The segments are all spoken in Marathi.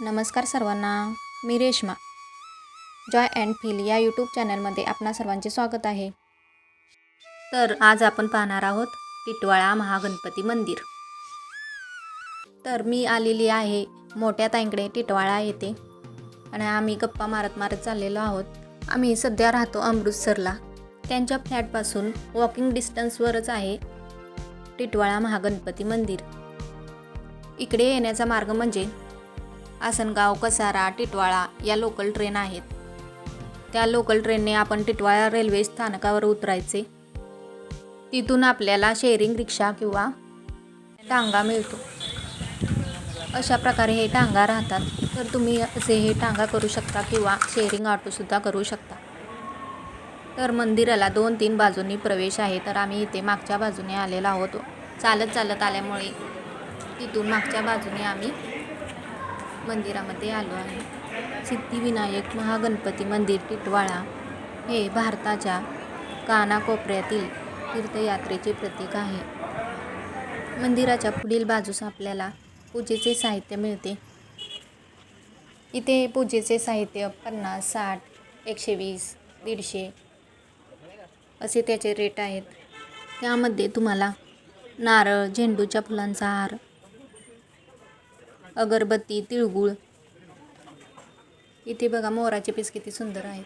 नमस्कार सर्वांना मी रेश्मा. जॉय अँड फील या यूट्यूब चॅनलमध्ये आपणा सर्वांचे स्वागत आहे. तर आज आपण पाहणार आहोत टिटवाळा महागणपती मंदिर. तर मी आलेली आहे मोठ्या ताईंकडे टिटवाळा येते आणि आम्ही गप्पा मारत मारत चाललेलो आहोत. आम्ही सध्या राहतो अमृतसरला. त्यांच्या फ्लॅटपासून वॉकिंग डिस्टन्सवरच आहे टिटवाळा महागणपती मंदिर. इकडे येण्याचा मार्ग म्हणजे आसनगाव कसारा टिटवाळा या लोकल ट्रेन आहेत. त्या लोकल ट्रेनने आपण टिटवाळा रेल्वे स्थानकावर उतरायचे. तिथून आपल्याला शेअरिंग रिक्षा किंवा टांगा मिळतो. अशा प्रकारे हे टांगा राहतात. तर तुम्ही असे हे टांगा करू शकता किंवा शेअरिंग ऑटोसुद्धा करू शकता. तर मंदिराला दोन तीन बाजूंनी प्रवेश आहे. तर आम्ही इथे मागच्या बाजूने आलेलो आहोत. चालत चालत आल्यामुळे तिथून मागच्या बाजूने आम्ही मंदिरामध्ये आलो आहे. सिद्धिविनायक महागणपती मंदिर टिटवाळा हे भारताच्या कानाकोपऱ्यातील तीर्थयात्रेचे प्रतीक आहे. मंदिराच्या पुढील बाजूस आपल्याला पूजेचे साहित्य मिळते. इथे पूजेचे साहित्य पन्नास साठ एकशे वीस दीडशे असे त्याचे रेट आहेत. त्यामध्ये तुम्हाला नारळ झेंडूच्या फुलांचा हार अगरबत्ती तिळगुळ. इथे बघा मोराचे पीस किती सुंदर आहेत.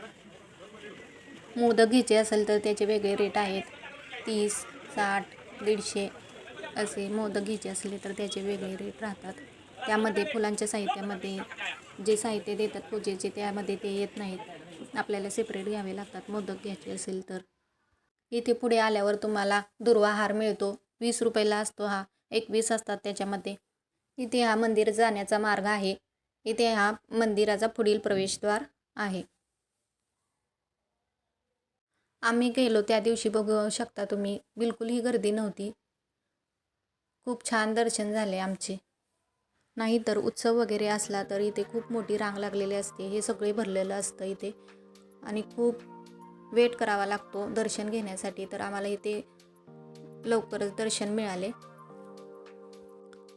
मोदक घ्यायचे असेल तर त्याचे वेगळे रेट आहेत. तीस साठ दीडशे असे मोदक घ्यायचे असले तर त्याचे वेगळे रेट राहतात. त्यामध्ये फुलांच्या साहित्यामध्ये जे साहित्य देतात पूजेचे त्यामध्ये ते येत नाहीत. आपल्याला सेपरेट घ्यावे लागतात मोदक घ्यायचे असेल तर. इथे पुढे आल्यावर तुम्हाला दुर्वा हार मिळतो. वीस रुपयाला असतो हा. एकवीस असतात त्याच्यामध्ये. इथे हा मंदिर जाण्याचा मार्ग आहे. इथे हा मंदिराचा पुढील प्रवेशद्वार आहे. आम्ही गेलो त्या दिवशी बघू शकता तुम्ही. बिलकुलही गर्दी नव्हती. खूप छान दर्शन झाले आमचे. नाहीतर उत्सव वगैरे असला तर इथे खूप मोठी रांग लागलेली असते. हे सगळे भरलेलं असतं इथे. आणि खूप वेट करावा लागतो दर्शन घेण्यासाठी. तर आम्हाला इथे लवकरच दर्शन मिळाले.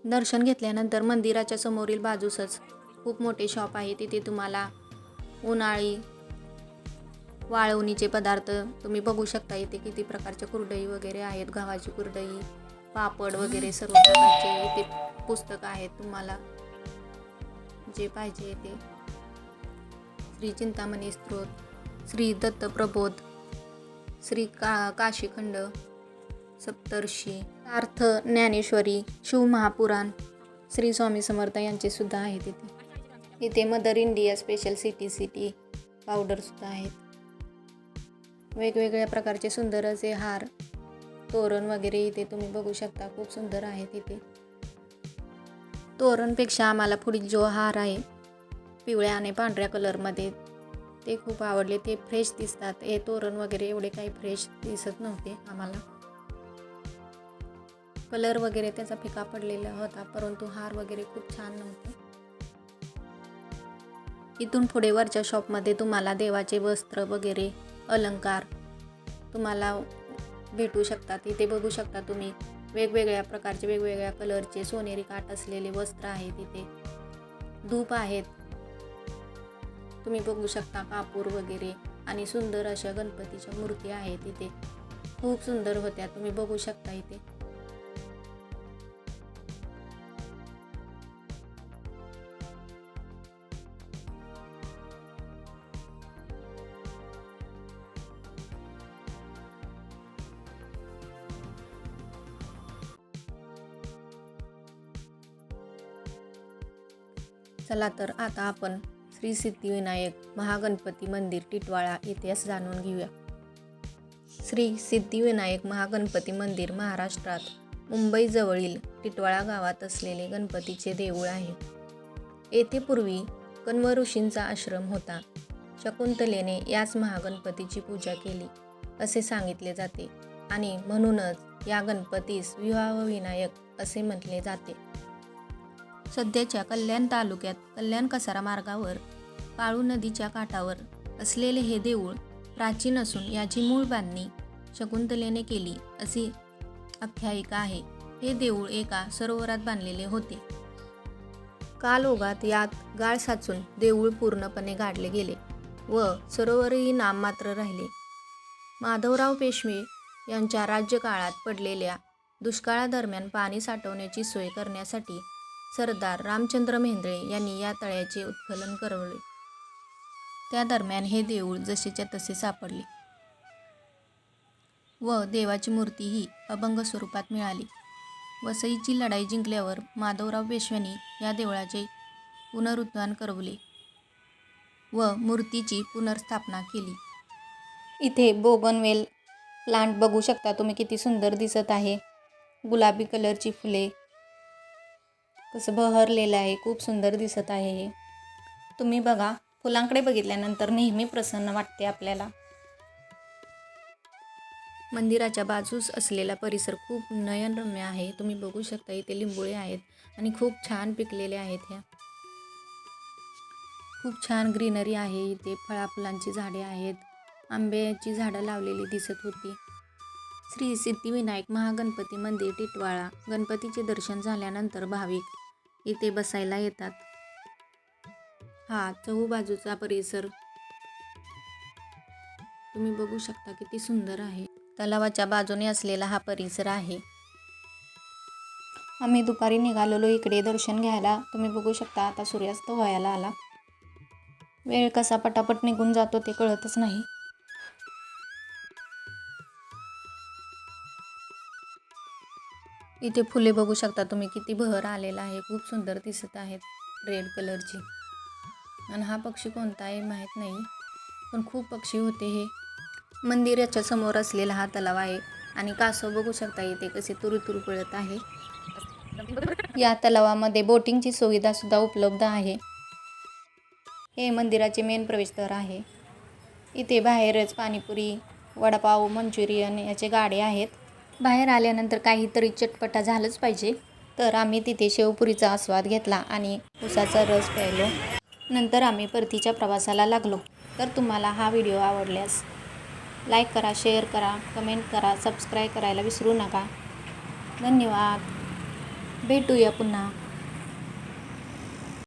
दर्शन घेतल्यानंतर मंदिराच्या समोरील बाजूसच खूप मोठे शॉप आहे. तिथे तुम्हाला उन्हाळी वाळवणीचे पदार्थ तुम्ही बघू शकता. इथे किती प्रकारच्या कुरडई वगैरे आहेत गव्हाची कुरडई पापड वगैरे सर्व प्रकारचे इथे पुस्तकं आहेत तुम्हाला. जे पाहिजे ते. श्री चिंतामणी स्त्रोत श्री दत्त प्रबोध श्री का काशीखंड सप्तर्षी तार्थ ज्ञानेश्वरी शिवमहापुराण श्री स्वामी समर्थ यांचे सुद्धा आहेत इथे. इथे mother India special city city पावडरसुद्धा आहेत. वेगवेगळ्या प्रकारचे सुंदर असे हार तोरण वगैरे इथे तुम्ही बघू शकता खूप सुंदर आहेत इथे. तोरणपेक्षा आम्हाला पुढील जो हार आहे पिवळ्या आणि पांढऱ्या कलरमध्ये ते खूप आवडले ते फ्रेश दिसतात. हे तोरण वगैरे एवढे काही फ्रेश दिसत नव्हते आम्हाला. कलर वगैरे त्याचा फिका पडलेला होता परंतु हार वगैरे खूप छान नव्हते. इथून पुढे वरच्या शॉपमध्ये तुम्हाला देवाचे वस्त्र वगैरे अलंकार तुम्हाला भेटू शकतात. इथे बघू शकता तुम्ही वेगवेगळ्या प्रकारचे वेगवेगळ्या कलरचे सोनेरी काठ असलेले वस्त्र आहेत इथे. धूप आहेत. तुम्ही बघू शकता कापूर वगैरे आणि सुंदर अशा गणपतीच्या मूर्ती आहेत इथे. खूप सुंदर होत्या तुम्ही बघू शकता इथे. चला तर आता आपण श्री सिद्धिविनायक महागणपती मंदिर टिटवाळा इतिहास जाणून घेऊया. श्री सिद्धिविनायक महागणपती मंदिर महाराष्ट्रात मुंबईजवळील टिटवाळा गावात असलेले गणपतीचे देऊळ आहे. येथे पूर्वी कण्व ऋषींचा आश्रम होता. शकुंतलेने याच महागणपतीची पूजा केली असे सांगितले जाते आणि म्हणूनच या गणपतीस विवाह विनायक असे म्हटले जाते. सध्याच्या कल्याण तालुक्यात कल्याण कसारा मार्गावर काळू नदीच्या काठावर असलेले हे देऊळ प्राचीन असून याची मूळ बांधणी शकुंतलेने केली अशी आख्यायिका आहे. हे देऊळ एका सरोवरात बांधलेले होते. काल ओघात यात गाळ साचून देऊळ पूर्णपणे गाडले गेले व सरोवरही नाममात्र राहिले. माधवराव पेशवे यांच्या राज्यकाळात पडलेल्या दुष्काळादरम्यान पाणी साठवण्याची सोय करण्यासाठी सरदार रामचंद्र मेंद्रे यांनी या तळ्याचे उत्खनन करवले. त्या दरम्यान हे देऊळ जसेच्या तसे सापडले. व देवाची मूर्तीही अभंग स्वरूपात मिळाली. वसईची लढाई जिंकल्यावर माधवराव पेशव्यांनी या देवळाचे पुनरुत्थान करवले व मूर्तीची पुनर्स्थापना केली. इथे बोगनवेल प्लांट बघू शकता तुम्ही किती सुंदर दिसत आहे. गुलाबी कलरची फुले कसं बहरलेलं आहे खूप सुंदर दिसत आहे हे. तुम्ही बघा फुलांकडे बघितल्यानंतर नेहमी प्रसन्न वाटते आपल्याला. मंदिराच्या बाजूस असलेला परिसर खूप नयनरम्य आहे. तुम्ही बघू शकता इथे लिंबोळे आहेत आणि खूप छान पिकलेले आहेत ह्या. खूप छान ग्रीनरी आहे इथे फळाफुलांची झाडे आहेत. आंब्याची झाडं लावलेली दिसत होती. श्री सिद्धिविनायक महागणपती मंदिर टिटवाळा. गणपतीचे दर्शन झाल्यानंतर भाविक इथे बसायला येतात. हा चहूबाजूचा परिसर. तुम्ही बघू शकता किती सुंदर आहे. तलावाच्या बाजूने असलेला हा परिसर आहे. आम्ही दुपारी निघालेलो इकडे दर्शन घ्यायला. तुम्ही बघू शकता आता सूर्यास्त व्हायला आला. वेळ कसा पटापट निघून जातो ते कळतच नाही. इथे फुले बघू शकता तुम्ही किती बहर आलेला आहे. खूप सुंदर दिसत आहेत रेड कलरची. आणि हा पक्षी कोणता आहे माहीत नाही पण खूप पक्षी होते हे. मंदिराच्या समोर असलेला हा तलाव आहे. आणि कासव बघू शकता इथे कसे तुरु तुरु पळत आहे. या तलावामध्ये बोटिंगची सुविधा सुद्धा उपलब्ध आहे. हे मंदिराचे मेन प्रवेशद्वार आहे. इथे बाहेरच पाणीपुरी वडापाव मंचुरियन याचे गाडे आहेत. बाहेर आल्यानंतर काहीतरी चटपटा झालंच पाहिजे. तर आम्ही तिथे शेवपुरीचा आस्वाद घेतला आणि उसाचा रस प्यायलो. नंतर आम्ही परतीच्या प्रवासाला लागलो. तर तुम्हाला हा व्हिडिओ आवडल्यास लाईक करा शेअर करा कमेंट करा सबस्क्राईब करायला विसरू नका. धन्यवाद. भेटूया पुन्हा.